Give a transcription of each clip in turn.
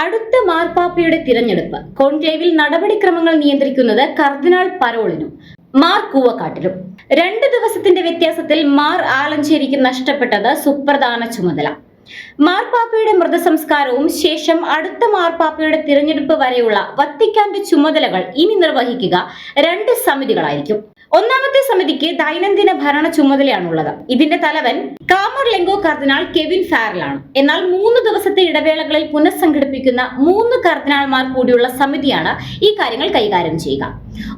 അടുത്ത മാർപ്പാപ്പയുടെ തിരഞ്ഞെടുപ്പ്. കോൺക്ലേവിൽ നടപടിക്രമങ്ങൾ നിയന്ത്രിക്കുന്നത് കർദിനാൾ പരോളിനും മാർ കൂവക്കാട്ടിലും. രണ്ട് ദിവസത്തിന്റെ വ്യത്യാസത്തിൽ മാർ ആലഞ്ചേരിക്ക് നഷ്ടപ്പെട്ടത് സുപ്രധാന ചുമതല. മാർപ്പാപ്പയുടെ മൃതസംസ്കാരവും ശേഷം അടുത്ത മാർപ്പാപ്പയുടെ തിരഞ്ഞെടുപ്പ് വരെയുള്ള വത്തിക്കാന്റെ ചുമതലകൾ ഇനി നിർവഹിക്കുക രണ്ട് സമിതികളായിരിക്കും. ഒന്നാമത്തെ സമിതിക്ക് ദൈനംദിന ഭരണ ചുമതലയാണുള്ളത്. ഇതിന്റെ തലവൻ കാമർ ലെങ്കോ കർദിനാൾ കെവിൻ ഫാരലാണ്. എന്നാൽ മൂന്ന് ദിവസത്തെ ഇടവേളകളിൽ പുനഃസംഘടിപ്പിക്കുന്ന മൂന്ന് കർദിനാൾമാർ കൂടിയുള്ള സമിതിയാണ് ഈ കാര്യങ്ങൾ കൈകാര്യം ചെയ്യുക.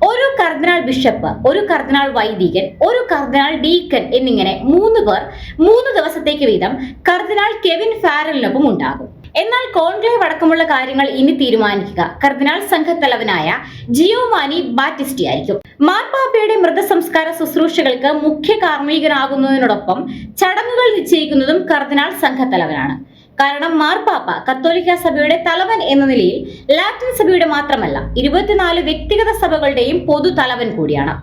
ഒരു കർദിനാൾ ബിഷപ്പ് ഒരു കർദിനാൾ വൈദികൻ ഒരു കർദിനാൾ ഡീക്കൻ എന്നിങ്ങനെ മൂന്ന് പേർ മൂന്ന് ദിവസത്തേക്ക് വീതം കർദിനാൾ കെവിൻ ഫാരലിനൊപ്പം ഉണ്ടാകും. എന്നാൽ കോൺക്ലേവ് അടക്കമുള്ള കാര്യങ്ങൾ ഇനി തീരുമാനിക്കുക. കർദിനാൾ സംഘത്തലവനായ ജിയോമാനി ബാറ്റിസ്റ്റി ആയിരിക്കും. മാർപ്പാപ്പയുടെ മൃതസംസ്കാര ശുശ്രൂഷകൾക്ക് മുഖ്യ കാർമ്മികനാകുന്നതിനോടൊപ്പം ചടങ്ങുകൾ നിശ്ചയിക്കുന്നതും കർദിനാൾ സംഘത്തലവനാണ്. കാരണം മാർപ്പാപ്പ കത്തോലിക്ക സഭയുടെ തലവൻ എന്ന നിലയിൽ ലാറ്റിൻ സഭയുടെ മാത്രമല്ല ഇരുപത്തിനാല് വ്യക്തിഗത സഭകളുടെയും പൊതു തലവൻ കൂടിയാണ്.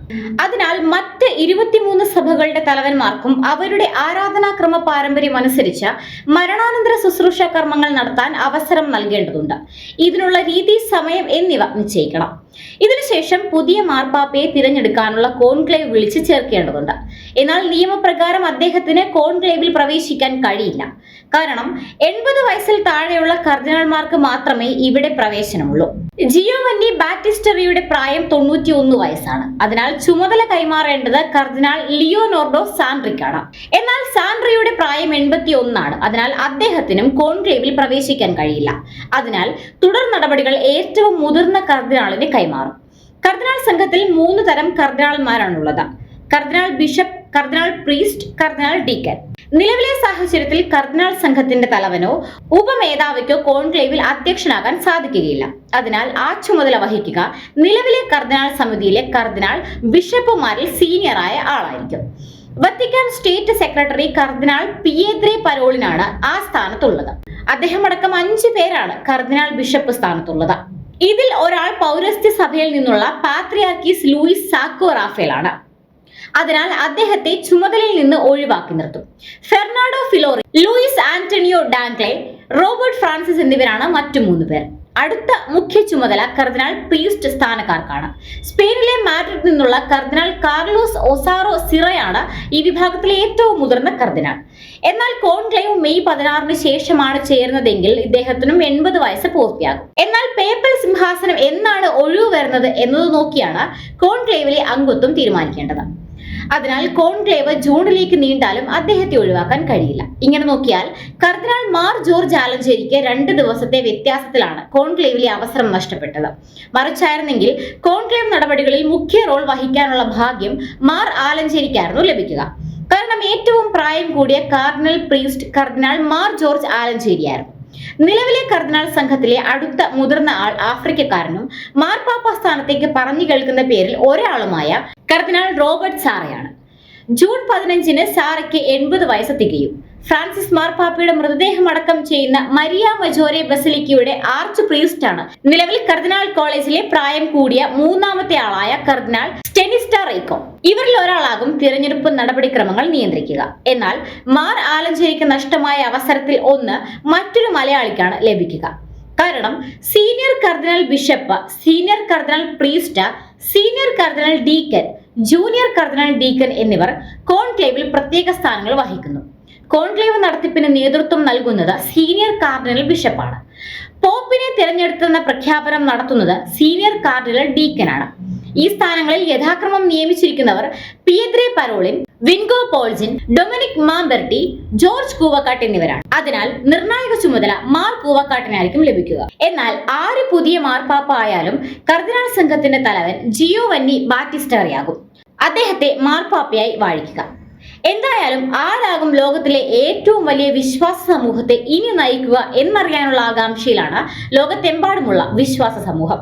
അതിനാൽ മറ്റ് ഇരുപത്തിമൂന്ന് സഭകളുടെ തലവന്മാർക്കും അവരുടെ ആരാധനാക്രമ പാരമ്പര്യം അനുസരിച്ച് മരണാനന്തര ശുശ്രൂഷ കർമ്മങ്ങൾ നടത്താൻ അവസരം നൽകേണ്ടതുണ്ട്. ഇതിനുള്ള രീതി സമയം എന്നിവ നിശ്ചയിക്കണം. ഇതിനുശേഷം പുതിയ മാർപ്പാപ്പയെ തിരഞ്ഞെടുക്കാനുള്ള കോൺക്ലേവ് വിളിച്ചു ചേർക്കേണ്ടതുണ്ട്. എന്നാൽ നിയമപ്രകാരം അദ്ദേഹത്തിന് കോൺക്ലേവിൽ പ്രവേശിക്കാൻ കഴിയില്ല. കാരണം എൺപത് വയസ്സിൽ താഴെയുള്ള കർദിനാൾമാർക്ക് മാത്രമേ ഇവിടെ പ്രവേശനമുള്ളൂ. ജിയോവന്നി ബാറ്റിസ്റ്ററിയുടെ പ്രായം തൊണ്ണൂറ്റി ഒന്ന് വയസ്സാണ്. അതിനാൽ ചുമതല കൈമാറേണ്ടത് കർദിനാൾ ലിയോനോർഡോ സാൻഡ്രിക്കാണ്. എന്നാൽ സാൻഡ്രിയുടെ പ്രായം എൺപത്തി ഒന്നാണ് അതിനാൽ അദ്ദേഹത്തിനും കോൺക്ലേവിൽ പ്രവേശിക്കാൻ കഴിയില്ല. അതിനാൽ തുടർ നടപടികൾ ഏറ്റവും മുതിർന്ന കർദിനാളിന് കൈമാറും. കർദിനാൾ സംഘത്തിൽ മൂന്ന് തരം കർദിനാൾമാരാണുള്ളത്. കർദിനാൾ ബിഷപ്പ് കർദിനാൾ പ്രീസ്റ്റ് കർദിനാൾ ഡീക്കൻ. നിലവിലെ സാഹചര്യത്തിൽ കർദിനാൾ സംഘത്തിന്റെ തലവനോ ഉപമേധാവിക്കോ കോൺക്ലേവിൽ അധ്യക്ഷനാകാൻ സാധിക്കുകയില്ല. അതിനാൽ ആ ചുമതല വഹിക്കുക നിലവിലെ കർദിനാൾ സമിതിയിലെ കർദിനാൾ ബിഷപ്പുമാരിൽ സീനിയറായ ആളായിരിക്കും. വത്തിക്കാൻ സ്റ്റേറ്റ് സെക്രട്ടറി കർദിനാൾ പിയേദ്രെ പരോളിനാണ് ആ സ്ഥാനത്തുള്ളത്. അദ്ദേഹം അടക്കം അഞ്ചു പേരാണ് കർദിനാൾ ബിഷപ്പ് സ്ഥാനത്തുള്ളത്. ഇതിൽ ഒരാൾ പൗരസ്ത്യ സഭയിൽ നിന്നുള്ള പാത്രിയാർക്കീസ് ലൂയിസ് സാക്കോ റാഫേലാണ്. അതിനാൽ അദ്ദേഹത്തെ ചുമതലയിൽ നിന്ന് ഒഴിവാക്കി നിർത്തും. Fernando Filoni Luis Antonio Tagle Robert Francis എന്നിവരാണ് മറ്റു മൂന്ന് പേർ. അടുത്ത മുഖ്യ ചുമതല കർദിനാൾ പ്രീസ്റ്റ് സ്ഥാനക്കാർക്കാണ്. സ്പെയിനിലെ മാഡ്രിഡ് നിന്നുള്ള കർദിനാൾ കാർലോസ് ഒസാറോ സിറയാണ് ഈ വിഭാഗത്തിലെ ഏറ്റവും മുതിർന്ന കർദിനാൾ. എന്നാൽ കോൺക്ലേവ് മെയ് പതിനാറിന് ശേഷമാണ് ചേർന്നതെങ്കിൽ ഇദ്ദേഹത്തിനും എൺപത് വയസ്സ് പൂർത്തിയാകും. എന്നാൽ പേപ്പൽ സിംഹാസനം എന്നാണ് ഒഴിവ് വരുന്നത് എന്നത് നോക്കിയാണ് കോൺക്ലേവിലെ അംഗത്വം തീരുമാനിക്കേണ്ടത്. അതിനാൽ കോൺക്ലേവ് ജൂണിലേക്ക് നീണ്ടാലും അദ്ദേഹത്തെ ഒഴിവാക്കാൻ കഴിയില്ല. ഇങ്ങനെ നോക്കിയാൽ കർദിനാൾ മാർ ജോർജ് ആലഞ്ചേരിക്ക് രണ്ട് ദിവസത്തെ വ്യത്യാസത്തിലാണ് കോൺക്ലേവിലെ അവസരം നഷ്ടപ്പെട്ടത്. മറിച്ചായിരുന്നെങ്കിൽ കോൺക്ലേവ് നടപടികളിൽ മുഖ്യ റോൾ വഹിക്കാനുള്ള ഭാഗ്യം മാർ ആലഞ്ചേരിക്കായിരുന്നു ലഭിക്കുക. കാരണം ഏറ്റവും പ്രായം കൂടിയ കാർഡിനൽ പ്രീസ്റ്റ് കർദിനാൾ മാർ ജോർജ് ആലഞ്ചേരിയായിരുന്നു. നിലവിലെ കർദിനാൾ സംഘത്തിലെ അടുത്ത മുതിർന്ന ആൾ ആഫ്രിക്കക്കാരനും മാർപ്പാപ്പ സ്ഥാനത്തേക്ക് പറഞ്ഞു കേൾക്കുന്ന പേരിൽ ഒരാളുമായ കർദിനാൾ റോബർട്ട് സാറയാണ്. ജൂൺ പതിനഞ്ചിന് സാറയ്ക്ക് എൺപത് വയസ്സ് തികയും ഫ്രാൻസിസ് മാർപ്പാപ്പയുടെ മൃതദേഹം അടക്കം ചെയ്യുന്ന മരിയ മജോരെ ബസിലിക്കയുടെ ആർച്ച് പ്രീസ്റ്റാണ് നിലവിൽ കർദിനാൾ കോളേജിലെ പ്രായം കൂടിയ മൂന്നാമത്തെ ആളായ കർദിനാൾ സ്റ്റെനിസ്റ്റ റൈക്കോ. ഇവരിൽ ഒരാളാകും തിരഞ്ഞെടുപ്പ് നടപടിക്രമങ്ങൾ നിയന്ത്രിക്കുക. എന്നാൽ മാർ ആലഞ്ചേരിക്ക് നഷ്ടമായ അവസരത്തിൽ ഒന്ന് മറ്റൊരു മലയാളിക്കാണ് ലഭിക്കുക. കാരണം സീനിയർ കർദിനാൾ ബിഷപ്പ് സീനിയർ കർദിനാൾ പ്രീസ്റ്റ സീനിയർ കർദിനാൾ ഡീക്കൻ ജൂനിയർ കർദിനാൾ ഡീക്കൻ എന്നിവർ കോൺക്ലേവിൽ പ്രത്യേക സ്ഥാനങ്ങൾ വഹിക്കുന്നു. കോൺക്ലേവ് നടത്തിപ്പിന് നേതൃത്വം നൽകുന്നത് സീനിയർ കാർഡിനൽ ബിഷപ്പാണ്. പോപ്പിനെ തിരഞ്ഞെടുത്തെന്ന പ്രഖ്യാപനം നടത്തുന്നത് സീനിയർ കാർഡിനൽ ഡീക്കനാണ്. ഈ സ്ഥാനങ്ങളിൽ യഥാക്രമം നിയമിച്ചിരിക്കുന്നവർ Pietro Parolin Vinko Puljic Dominique Mamberti George Koovakad എന്നിവരാണ്. അതിനാൽ നിർണായക ചുമതല മാർ കൂവക്കാട്ടിനായിരിക്കും ലഭിക്കുക. എന്നാൽ ആര് പുതിയ മാർപ്പാപ്പ ആയാലും കർദിനാൾ സംഘത്തിന്റെ തലവൻ ജിയോ വന്നി ബാറ്റിസ്റ്ററിയാകും. അദ്ദേഹത്തെ മാർപ്പാപ്പയായി വാഴിക്കുക. എന്തായാലും ആരാകും ലോകത്തിലെ ഏറ്റവും വലിയ വിശ്വാസ സമൂഹത്തെ ഇനി നയിക്കുക എന്നറിയാനുള്ള ആകാംക്ഷയിലാണ് ലോകത്തെമ്പാടുമുള്ള വിശ്വാസ സമൂഹം.